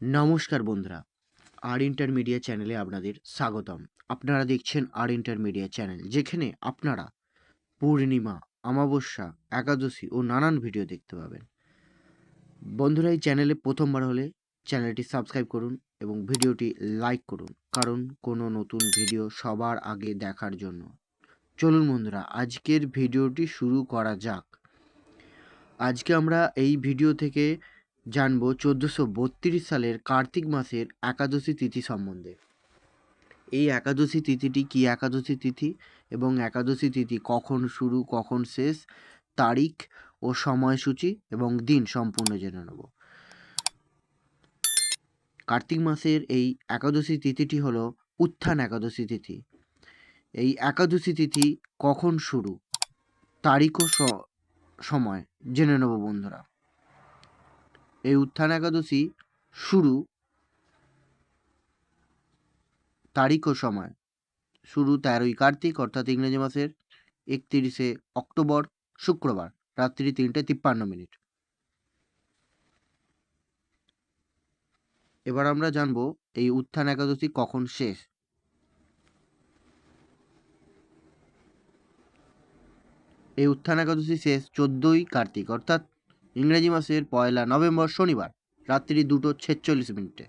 নমস্কার বন্ধুরা আর ইন্টারমিডিয়েট চ্যানেলে আপনাদের স্বাগতম। আপনারা দেখছেন আর ইন্টারমিডিয়েট চ্যানেল যেখানে আপনারা পূর্ণিমা, অমাবস্যা, একাদশী ও নানান ভিডিও দেখতে পাবেন। বন্ধুরা, এই চ্যানেলে প্রথমবার হলে চ্যানেলটি সাবস্ক্রাইব করুন এবং ভিডিওটি লাইক করুন, কারণ কোনো নতুন ভিডিও সবার আগে দেখার জন্য। চলুন বন্ধুরা, আজকের ভিডিওটি শুরু করা যাক। আজকে আমরা এই ভিডিও থেকে জানব চোদ্দোশো বত্রিশ সালের কার্তিক মাসের একাদশী তিথি সম্বন্ধে। এই একাদশী তিথিটি কি একাদশী তিথি এবং একাদশী তিথি কখন শুরু, কখন শেষ, তারিখ ও সময়সূচি এবং দিন সম্পূর্ণ জেনে নেব। কার্তিক মাসের এই একাদশী তিথিটি হলো উত্থান একাদশী তিথি। এই একাদশী তিথি কখন শুরু, তারিখ ও সময় জেনে নেব বন্ধুরা। এই উত্থান একাদশী শুরু তারিখ ও সময়। শুরু তেরোই কার্তিক, অর্থাৎ ইংরেজি মাসের একত্রিশে অক্টোবর, শুক্রবার, রাত্রি তিনটে তিপ্পান্ন মিনিট। এবার আমরা জানব এই উত্থান একাদশী কখন শেষ? এই উত্থান একাদশী শেষ চোদ্দোই কার্তিক, অর্থাৎ ইংরেজি মাসের পয়লা নভেম্বর শনিবার রাত্রি দুটো ছেচল্লিশ মিনিটে।